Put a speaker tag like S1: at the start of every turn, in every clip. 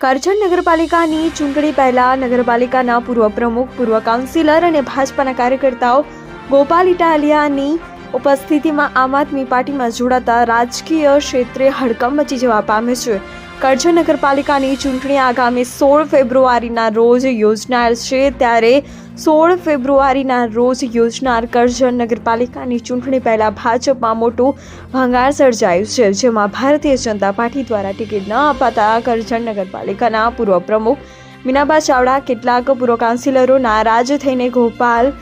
S1: કરજણ નગરપાલિકાની ચૂંટણી પહેલા નગરપાલિકાના પૂર્વ પ્રમુખ, પૂર્વ કાઉન્સિલર અને ભાજપાના કાર્યકર્તાઓ ગોપાલ ઇટાલિયાની ઉપસ્થિતિમાં આમ આદમી પાર્ટીમાં જોડાતા રાજકીય ક્ષેત્રે હડકંપ મચી જવા પામ્યો છે. કરજણ નગરપાલિકાની ચૂંટણી આગામી સોળ ફેબ્રુઆરીના રોજ યોજનાર છે. ત્યારે સોળ ફેબ્રુઆરીના રોજ યોજનાર કરજણ નગરપાલિકાની ચૂંટણી પહેલાં ભાજપમાં મોટું ભંગાર સર્જાયું છે, જેમાં ભારતીય જનતા પાર્ટી દ્વારા ટિકિટ ન અપાતા કરજણ નગરપાલિકાના પૂર્વ પ્રમુખ મીનાબા ચાવડા, કેટલાક પૂર્વ કાઉન્સિલરો નારાજ થઈને ગોપાલ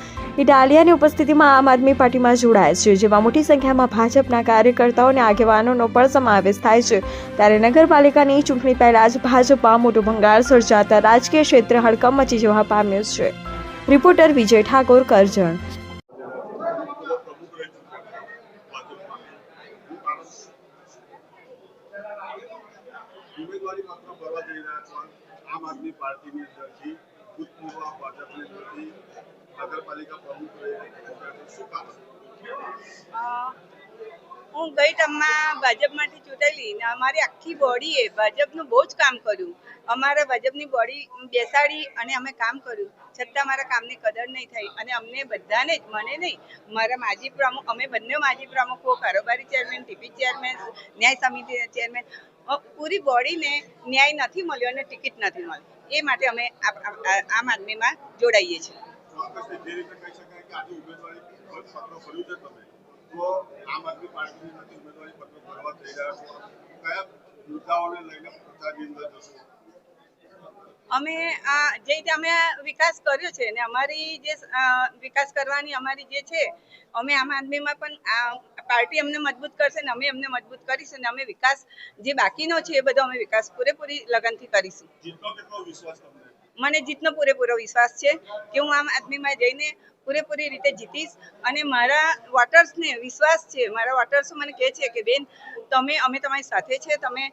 S1: ઇટાલિયાની ઉપસ્થિતિમાં આમ આદમી પાર્ટીમાં જોડાય છે, જેમાં મોટી સંખ્યામાં ભાજપના કાર્યકર્તાઓ અને આગેવાનોનો પણ સમાવેશ થાય છે. ત્યારે નગરપાલિકાની ચૂંટણી પહેલા જ ભાજપમાં મોટો ભંગાર સર્જાતા રાજકીય ક્ષેત્રે હડકંપ મચી જવા પામ્યો છે. રિપોર્ટર વિજય ઠાકોર, કરજણ.
S2: આમ આદમી પાર્ટીની અંદરથી ભૂતપૂર્વ ભાજપની અંદરથી
S3: હું ગઈ ટર્મમાં ભાજપમાંથી ચૂંટાયેલી ને અમારી આખી બોડીએ ભાજપનું બહુ જ કામ કર્યું. અમારા ભાજપની બોડી બેસાડી અને અમે કામ કર્યું. છતાં મારા કામની કદર નહીં થઈ અને અમને બધાને જ, મને નહીં, મારા માજી પ્રમુખ, અમે બંને માજી પ્રમુખો, કારોબારી ચેરમેન ટીપી ચેરમેન ન્યાય સમિતિ ચેરમેન પૂરી બોડીને ન્યાય નથી મળ્યો અને ટિકિટ નથી મળી એ માટે અમે આમ આદમીમાં જોડાઈએ છીએ. અમે આ જે રીતે અમે વિકાસ કર્યો છે ને અમારી જે વિકાસ કરવાની અમારી જે છે અમે આમ આદમીમાં પણ આ પાર્ટી અમને મજબૂત કરશે ને અમે એમને મજબૂત કરીશું ને અમે વિકાસ જે બાકીનો છે એ બધો અમે વિકાસ પૂરેપૂરી લગનથી કરીશું.
S2: કેટલો વિશ્વાસ તમને?
S3: મને જીતનો પૂરેપૂરો વિશ્વાસ છે કે હું આમ આદમીમાં જઈને પૂરેપૂરી રીતે જીતીશ અને મારા વોટર્સને વિશ્વાસ છે, મારા વોટર્સો મને કહે છે કે, બેન, તમે, અમે તમારી સાથે છે, તમે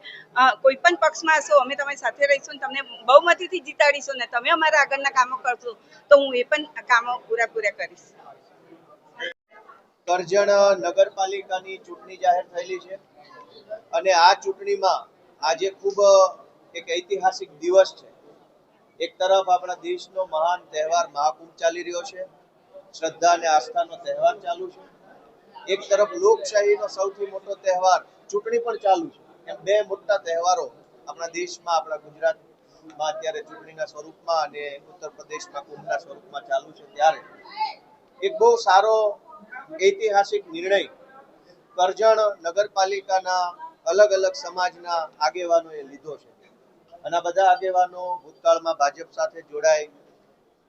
S3: કોઈ પણ પક્ષમાં હશો, અમે તમારી સાથે રહીશું ને તમને બહુમતીથી જીતાડીશું ને તમે અમારા આગળના કામો કરશો, તો હું એ પણ કામો પૂરા પૂરા કરીશ.
S4: કરજણ નગરપાલિકાની ચૂંટણી જાહેર થયેલી છે અને આ ચૂંટણીમાં આજે ખૂબ, એક ઐતિહાસિક દિવસ છે. એક તરફ આપણા દેશનો મહાન તહેવાર મહાકુંભ ચાલી રહ્યો છે. શ્રદ્ધા અને આસ્થાનો તહેવાર ચાલુ છે. એક તરફ લોકશાહીનો સૌથી મોટો તહેવાર ચૂંટણી પણ ચાલુ છે. એમ બે મોટા તહેવારો આપણા દેશમાં, આપણા ગુજરાતમાં અત્યારે ચૂંટણીના સ્વરૂપમાં અને ઉત્તર પ્રદેશમાં કુંભના સ્વરૂપમાં ચાલુ છે ત્યારે. એક બહુ સારો ઐતિહાસિક નિર્ણય કરજણ નગરપાલિકાના અલગ અલગ સમાજના આગેવાનોએ લીધો છે. અને બધા આગેવાનો ભૂતકાળમાં ભાજપ સાથે જોડાય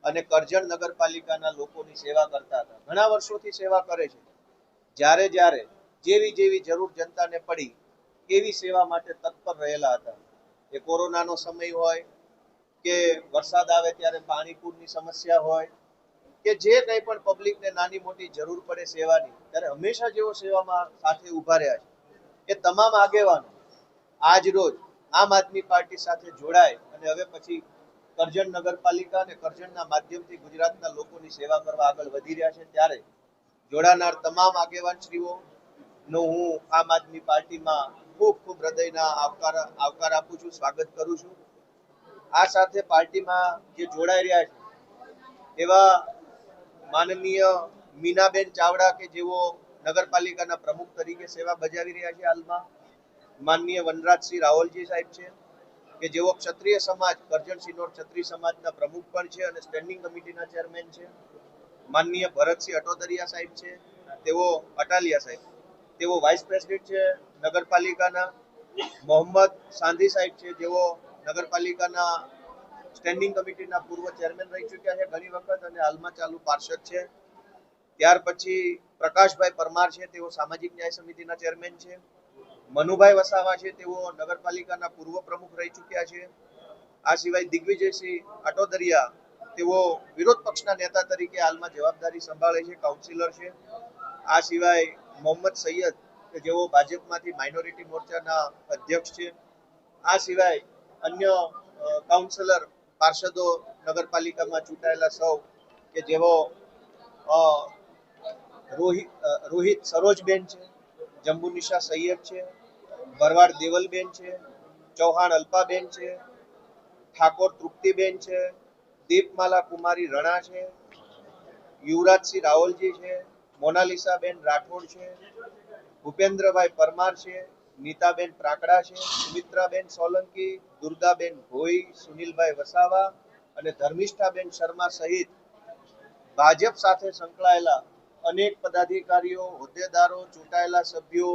S4: અને કરજણ નગરપાલિકાના લોકોની સેવા કરતા હતા. ઘણા વર્ષોથી સેવા કરે છે. જ્યારે જ્યારે જેવી જેવી જરૂર જનતાને પડી, એવી સેવા માટે તત્પર રહેલા હતા. એ કોરોનાનો સમય હોય, કે વરસાદ આવે ત્યારે પાણી પૂરની સમસ્યા હોય, કે જે કંઈ પણ પબ્લિકને નાની મોટી જરૂર પડે સેવાની, ત્યારે હંમેશા જેઓ સેવામાં સાથે ઊભા રહ્યા છે. એ તમામ આગેવાનો આજ રોજ આમ આદમી પાર્ટી સાથે જોડાય અને હવે પછી કરજણ નગરપાલિકા અને કરજણના માધ્યમથી ગુજરાતના લોકોની સેવા કરવા આગળ વધી રહ્યા છે, ત્યારે જોડાનાર તમામ આગેવાનશ્રીઓ નો હું આમ આદમી પાર્ટીમાં ખૂબ ખૂબ હૃદયના આવકાર આવકાર આપું છું, સ્વાગત કરું છું. આ સાથે પાર્ટીમાં જે જોડાઈ રહ્યા છે, એવા માનનીય મીનાબેન ચાવડા કે જેઓ નગરપાલિકાના પ્રમુખ તરીકે સેવા બજાવી રહ્યા છે હાલમાં માનનીય વનરાજસિંહ રાવલજી સાહેબ છે, કે જેઓ ક્ષત્રિય સમાજ, કરજણ સિનોર ક્ષત્રિય સમાજના પ્રમુખ પણ છે અને સ્ટેન્ડિંગ કમિટીના ચેરમેન છે. માનનીય ભરતસિંહ અટોદરિયા સાહેબ છે, તેઓ અટાલિયા સાહેબ. તેઓ વાઇસ પ્રેસિડેન્ટ છે, નગરપાલિકાના મોહમ્મદ સાંધી સાહેબ છે, જેઓ નગરપાલિકાના સ્ટેન્ડિંગ કમિટીના પૂર્વ ચેરમેન રહી ચૂક્યા છે ઘણી વખત અને હાલમાં ચાલુ પાર્ષદ છે. ત્યાર પછી પ્રકાશભાઈ પરમાર છે, તેઓ સામાજિક ન્યાય સમિતિના ચેરમેન છે. મનુભાઈ વસાવા છે, તેઓ નગરપાલિકાના પૂર્વ પ્રમુખ રહી ચૂક્યા છે. આ સિવાય દિગ્વિજયસિંહ અટોદરિયા તેઓ વિરોધ પક્ષના નેતા તરીકે હાલમાં જવાબદારી સંભાળે છે કાઉન્સિલર છે. આ સિવાય મોહમ્મદ સૈયદ, કે જેઓ ભાજપમાંથી માઇનોરિટી મોરચાના અધ્યક્ષ છે. આ સિવાય અન્ય કાઉન્સિલર પાર્ષદો નગરપાલિકામાં ચૂંટાયેલા સૌ, કે જેઓ રોહિત રોહિત સરોજબેન છે જંબુનિશા સૈયદ છે. ભરવાડ દેવલબેન છે, ચૌહાણ અલ્પાબેન છે, ઠાકોર તૃપ્તિબેન છે, દીપમાલા કુમારી રણા છે, યુવરાજસિંહ રાવલજી છે, મોનાલિસાબેન રાઠોડ છે, ભૂપેન્દ્રભાઈ પરમાર છે, નીતાબેન પ્રાકડા છે, સુમિત્રાબેન સોલંકી, દુર્ગાબેન ભોઈ, સુનિલભાઈ વસાવા અને ધર્મિષ્ઠાબેન શર્મા સહિત ભાજપ સાથે સંકળાયેલા અનેક પદાધિકારીઓ, હોદ્દેદારો, ચૂંટાયેલા સભ્યો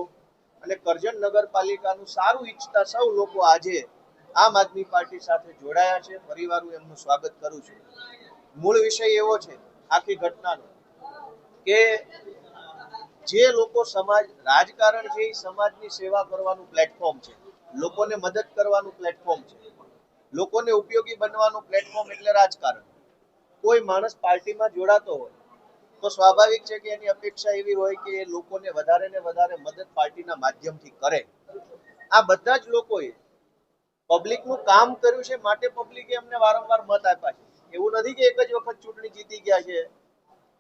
S4: અને કરજણ નગરપાલિકાનું સારું ઈચ્છતા સૌ લોકો આજે આમ આદમી પાર્ટી સાથે જોડાયા છે. ફરીવાર એમનું સ્વાગત કરું છું. મૂળ વિષય એવો છે, આખી ઘટનાનો, કે જે લોકો સમાજ, રાજકારણ છે એ સમાજની સેવા કરવાનું પ્લેટફોર્મ છે. લોકોને મદદ કરવાનું પ્લેટફોર્મ છે. લોકોને ઉપયોગી બનવાનું પ્લેટફોર્મ એટલે રાજકારણ. કોઈ માણસ પાર્ટીમાં જોડાતો હોય તો સ્વાભાવિક છે કે એની અપેક્ષા એવી હોય કે લોકોને વધારે ને વધારે મદદ પાર્ટીના માધ્યમથી કરે. આ બધા જ લોકોએ પબ્લિકનું કામ કર્યું છે માટે પબ્લિકે એમને વારંવાર મત આપ્યા છે. એવું નથી કે એક જ વખત ચૂંટણી જીતી ગયા છે.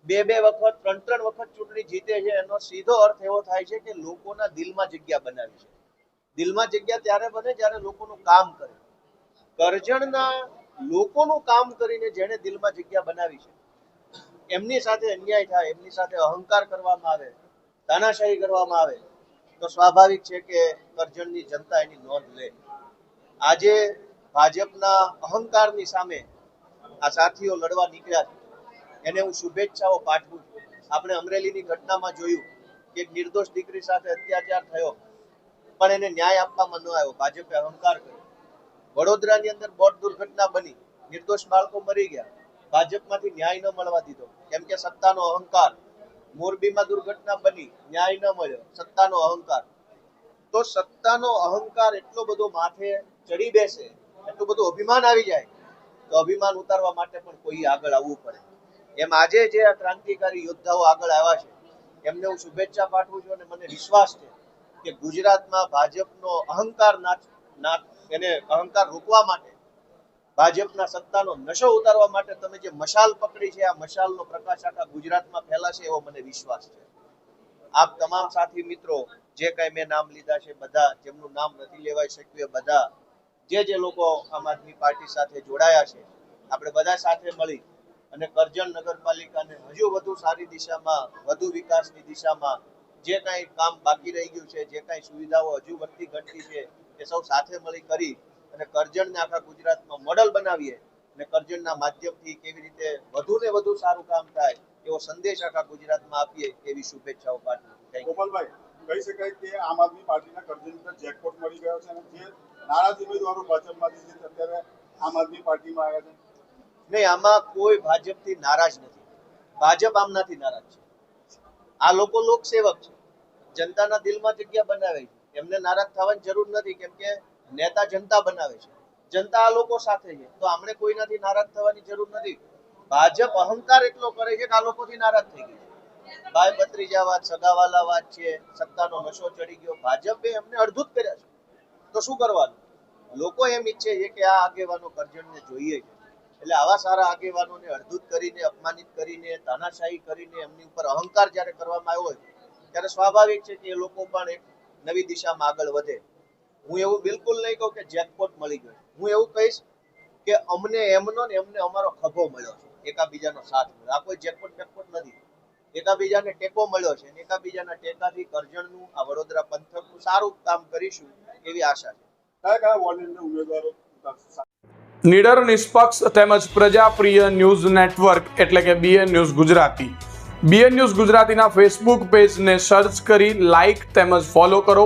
S4: બે બે વખત, ત્રણ ત્રણ વખત ચૂંટણી જીતે છે. એનો સીધો અર્થ એવો થાય છે કે લોકોના દિલમાં જગ્યા બનાવી છે. દિલમાં જગ્યા ત્યારે બને જ્યારે લોકોનું કામ કરે. કરજણના લોકોનું કામ કરીને જેણે દિલમાં જગ્યા બનાવી છે. એમની સાથે અન્યાય થાય, એમની સાથે અહંકાર કરવામાં આવે, તાનાશાહી કરવામાં આવે, તો સ્વાભાવિક છે કે કરજણની જનતા એની નોંધ લે. આજે ભાજપના અહંકારની સામે આ સાથીઓ લડવા નીકળ્યા છે. એને હું શુભેચ્છાઓ પાઠવું છું. આપણે અમરેલીની ઘટનામાં જોયું કે એક નિર્દોષ દીકરી સાથે અત્યાચાર થયો, પણ એને ન્યાય આપવામાં ન આવ્યો. ભાજપે અહંકાર કર્યો. વડોદરાની અંદર બોટ દુર્ઘટના બની. નિર્દોષ બાળકો મરી ગયા. ભાજપમાંથી ન્યાય ન મળવા દીધો. કેમ કે સત્તાનો અહંકાર મોરબીમાં દુર્ઘટના બની, ન્યાય ન મળ્યો, સત્તાનો અહંકાર. તો સત્તાનો અહંકાર એટલો બધો માથે ચડી બેસે, એટલું બધું અભિમાન આવી જાય, તો અભિમાન ઉતારવા માટે પણ કોઈ આગળ આવવું પડે. એમ આજે જે આ ક્રાંતિકારી યોદ્ધાઓ આગળ આવ્યા છે, એમને હું શુભેચ્છા પાઠવું છું અને મને વિશ્વાસ છે કે ગુજરાતમાં ભાજપનો અહંકાર નાચ એને અહંકાર રોકવા માટે ભાજપના સત્તાનો નશો ઉતારવા માટે તમે જે મશાલ પકડી છે, આ મશાલનો પ્રકાશ આખા ગુજરાતમાં ફેલાશે એવો મને વિશ્વાસ છે. આપ તમામ સાથી મિત્રો, જે કઈ મેં નામ લીધા છે બધા, જેમનું નામ નથી લેવાઈ શક્યું એ બધા, જે જે લોકો આમ આદમી પાર્ટી સાથે જોડાયા છે, આપણે બધા સાથે મળી અને કરજણ નગરપાલિકાને હજુ વધુ સારી દિશામાં, વધુ વિકાસની દિશામાં જે કાંઈ કામ બાકી રહી ગયું છે, જે કાંઈ સુવિધાઓ હજુ વધતી ઘટતી છે, એ સૌ સાથે મળી કરી અને કરજણને આખા ગુજરાતમાં મોડલ બનાવીએ અને કરજણના માધ્યમથી કેવી રીતે વધુ ને વધુ સારું કામ થાય એવો સંદેશ આખા ગુજરાતમાં આપીએ એવી શુભેચ્છાઓ પાઠવું.
S2: ગોપાલભાઈ કહી શકાય કે આમ આદમી પાર્ટીના કરજણ પર જેકપોટ મળી ગયો છે અને જે નારાજ ઉમેદવારો ભાજપમાંથી છે અત્યારે આમ આદમી પાર્ટીમાં આવ્યા છે?
S4: નહીં આમાં કોઈ ભાજપથી નારાજ નથી. ભાજપ આમનાથી નારાજ છે. આ લોકો લોકસેવક છે. જનતાના દિલમાં જગ્યા બનાવે છે. એમને નારાજ થવાની જરૂર નથી કેમ કે નેતા જનતા બનાવે છે. જનતા આ લોકો સાથે છે. તો આમણે કોઈનાથી નારાજ થવાની જરૂર નથી. ભાજપ અહંકાર એટલો કરે છે કે આ લોકોથી નારાજ થઈ ગઈ ભાઈ ભત્રીજા વાત, સગાવાલા વાત છે, સત્તાનો નશો ચડી ગયો. ભાજપે એમને અડધૂત કર્યા છે. તો શું કરવાનું? લોકો એમ ઈચ્છે છે કે આ આગેવાનો કરજણને જોઈએ છે. એટલે આવા સારા આગેવાનોને અડધૂત કરીને, અપમાનિત કરીને, તાનાશાહી કરીને એમની ઉપર અહંકાર જ્યારે કરવામાં આવ્યો હોય, ત્યારે સ્વાભાવિક છે કે એ લોકો પણ એક નવી દિશામાં આગળ વધે. હું એવું બિલકુલ નહીં કહું કે જેકપોટ મળી ગયો. હું એવું કહીશ કે અમને એમનો ને એમને અમારો ખભો મળ્યો છે. એકાબીજાનો સાથ મળ્યો. આ કોઈ જેકપોટ બેકપોટ નથી. એકાબીજાને ટેકો મળ્યો છે અને એકાબીજાના ટેકાથી કરજણનું આ વડોદરા પંથકનું સારું કામ કરીશું એવી આશા છે.
S2: કયા કયા વોર્ડની ઉમેદવારો?
S5: નિડર નિષ્પક્ષ તેમજ પ્રજાપ્રિય ન્યૂઝ નેટવર્ક એટલે કે BN news Gujarati. BN news ગુજરાતીના ફેસબુક પેજને સર્ચ કરી લાઇક તેમજ ફોલો કરો.